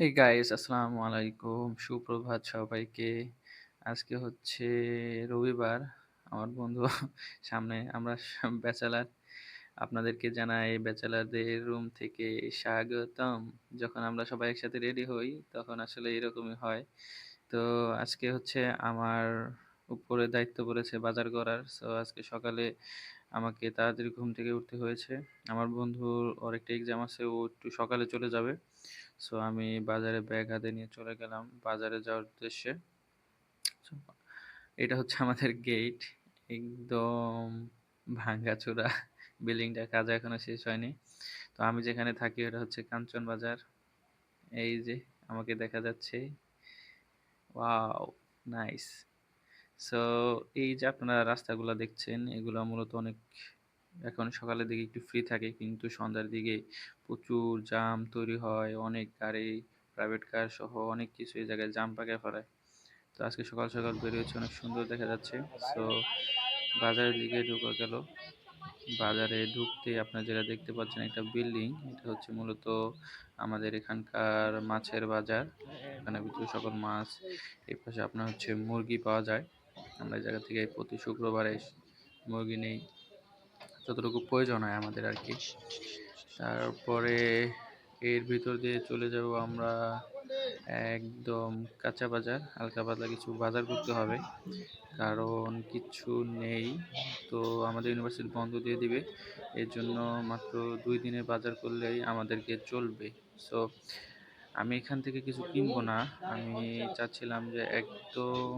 Hey guys আসসালামু আলাইকুম। সুপ্রভাত সবাইকে। আজকে হচ্ছে রবিবার। আমার বন্ধু সামনে আমরা ব্যাচেলার। আপনাদেরকে জানাই ব্যাচেলারদের রুম থেকে স্বাগতম। যখন আমরা সবাই একসাথে রেডি হই, তখন আসলে এরকমই হয়। তো আজকে হচ্ছে আমার উপরে দায়িত্ব পড়েছে বাজার করার। সো আজকে সকালে আমাকে তাড়াতাড়ি ঘুম থেকে উঠতে হয়েছে। আমার বন্ধুর, ওর একটা এক্সাম আছে, ও একটু সকালে চলে যাবে। সো আমি বাজারে ব্যাগ হাতে নিয়ে চলে গেলাম বাজারে যাওয়ার উদ্দেশ্যে। এটা হচ্ছে আমাদের গেট একদম ভাঙ্গাচোরা। বিল্ডিংটার কাজ এখনও শেষ হয়নি। তো আমি যেখানে থাকি ওটা হচ্ছে কাঞ্চন বাজার। এই যে, আমাকে দেখা যাচ্ছে। ওয়াও নাইস সো এই যে আপনারা রাস্তাগুলো দেখছেন, এগুলো মূলত অনেক এখন সকালের দিকে একটু ফ্রি থাকে, কিন্তু সন্ধ্যার দিকে প্রচুর জাম তৈরি হয়, অনেক গাড়ি প্রাইভেট কার সহ অনেক কিছু এই জায়গায় জাম পাকে ফেলায়। তো আজকে সকাল সকাল বের বেরিয়েছে অনেক সুন্দর দেখা যাচ্ছে। সো বাজারের দিকে ঢোকা গেল। বাজারে ঢুকতে আপনারা যেটা দেখতে পাচ্ছেন একটা বিল্ডিং এটা হচ্ছে মূলত আমাদের এখানকার মাছের বাজার। এখানে ভিতরে সকল মাছ, এই পাশে আপনার হচ্ছে মুরগি পাওয়া যায়। আমরা এই জায়গা থেকে প্রতি শুক্রবারে মুরগি নেই। যতটুকু প্রয়োজন হয় আমাদের আর কি। তারপরে এর ভিতর দিয়ে চলে যাব আমরা একদম কাঁচা বাজার, হালকা পাতলা কিছু বাজার করতে হবে। কারণ কিছু নেই, তো আমাদের ইউনিভার্সিটি বন্ধ দিয়ে দিবে। এর জন্য মাত্র দুই দিনের বাজার করলেই আমাদেরকে চলবে। সো আমি এখান থেকে কিছু কিনবো না। আমি চাচ্ছিলাম যে একদম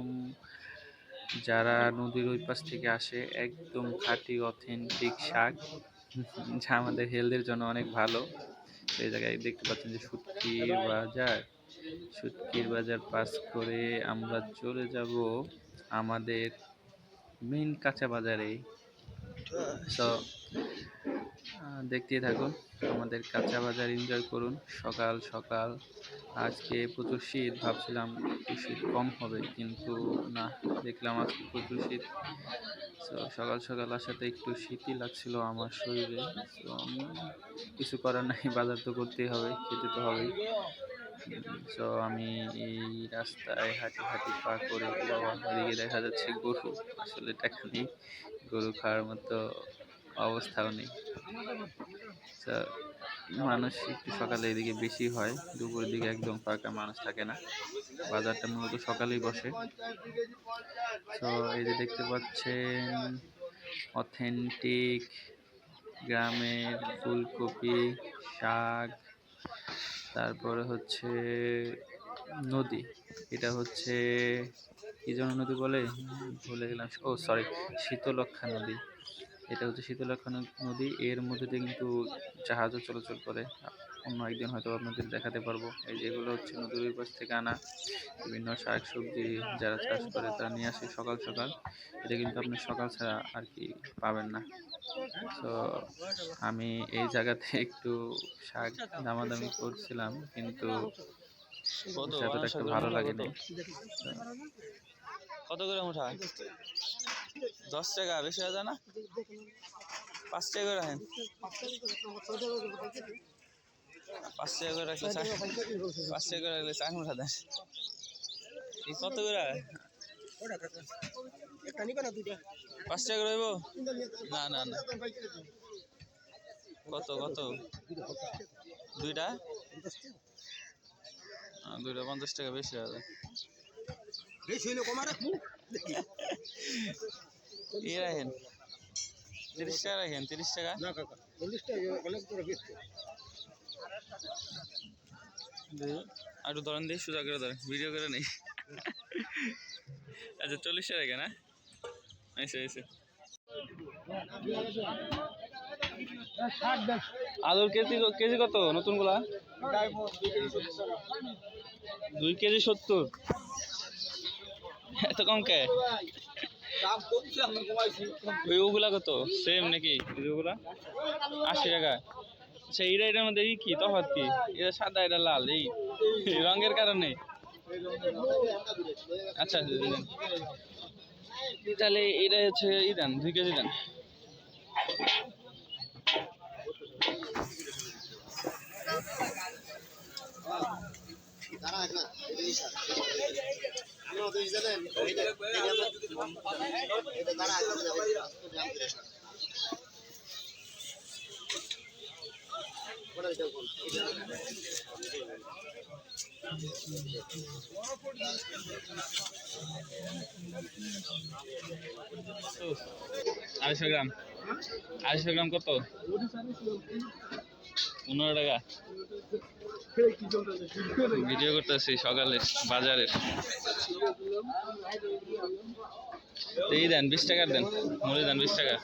যারা নদীর ওই পাশ থেকে আসে, একদম খাঁটি অথেন্টিক শাক, যা আমাদের হেলথের জন্য অনেক ভালো। এই জায়গায় দেখতে পাচ্ছেন যে শুটকির বাজার শুটকির বাজার পাস করে আমরা চলে যাব আমাদের মেইন কাঁচা বাজারে। সো দেখতেই থাকুন, আমাদের কাঁচা বাজার এনজয় করুন। সকাল সকাল। আজকে প্রচুর শীত, ভাবছিলাম একটু শীত কম হবে, কিন্তু না, দেখলাম আজকে প্রচুর শীত। তো সকাল সকাল আসাতে একটু শীতই লাগছিল আমার শরীরে। তো আমি কিছু করার নাই, বাজার তো করতেই হবে, খেতে তো হবেই। তো আমি এই রাস্তায় হাঁটি হাঁটি, পা করে এদিকে দেখা যাচ্ছে গরু। আসলে টাকা নেই, গরু খাওয়ার মতো অবস্থাও নেই। মানুষ একটু সকালে এদিকে বেশি হয়, দুপুরের দিকে একদম ফাঁকা মানুষ থাকে না। বাজারটা মূলত সকালেই বসে। তো এই যে দেখতে পাচ্ছেন, অথেন্টিক গ্রামের ফুলকপি, শাক, তারপরে হচ্ছে নদী। এটা হচ্ছে, কি যেন নদী বলে? ভুলে গেলাম। ও সরি শীতলক্ষা নদী। এটা হচ্ছে শীতলক্ষা নদী। এর মধ্যে দিয়ে কিন্তু জাহাজও চলাচল করে। অন্য একদিন হয়তো আপনাদের দেখাতে পারব। এই যেগুলো হচ্ছে নদীর ওই পাশ থেকে আনা বিভিন্ন শাক সবজি যারা চাষ করে তারা নিয়ে আসে সকাল সকাল। এটা কিন্তু আপনি সকাল ছাড়া আর কি পাবেন না। তো আমি এই জায়গাতে একটু শাক দামাদামি করছিলাম কিন্তু ভালো লাগেনি। কত করে মুঠা? দশ টাকা, বেশি হয়ে যায় না? পাঁচ টাকা করে রাখেন। পাঁচ টাকা করে রাখলে পাঁচ টাকা করে রাখলে চাক মুঠা দেন। এই কত করে পাঁচ টাকা করে হইব না না না। কত কত? দুইটা? দুইটা পঞ্চাশ টাকা বেশি যায় এই রাখেন। তিরিশ টাকা রাখেন তিরিশ টাকা? দেখি, আর ধরেন দিই সোজা করে ধরেন ভিডিও করে নেই। আচ্ছা চল্লিশ টাকা রাখেন হ্যাঁ? এসে এসে আলুর কেজি কেজি কত নতুনগুলা দুই কেজি সত্তর। এত কম কে? ওই কত? সেম নাকি ওগুলা আশি টাকা। আচ্ছা এইটা এটার মধ্যে কি তফাৎ কি? এটা সাদা এটা লাল এই? রঙের কারণে? আচ্ছা আচ্ছা, দিলেন। তাহলে এটা হচ্ছে ই দেন দুই কেজি দেন আড়াইশো গ্রাম। আড়াইশো গ্রাম কত? পনেরো টাকা। ভিডিও করতেছি সকালে, বাজারের। এই দেন, বিশ টাকার দেন। মুড়ি দেন, বিশ টাকা।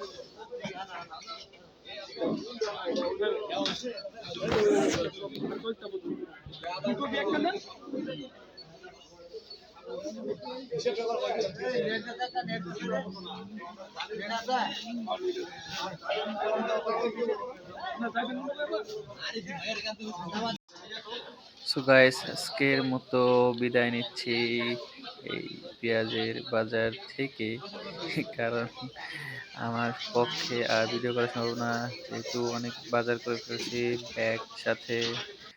আজকের মতো বিদায় নিচ্ছি এই পেঁয়াজের বাজার থেকে, কারণ আমার পক্ষে আর ভিডিও করা সম্ভব না যেহেতু অনেক বাজার করে ফেলেছি ব্যাগ সাথে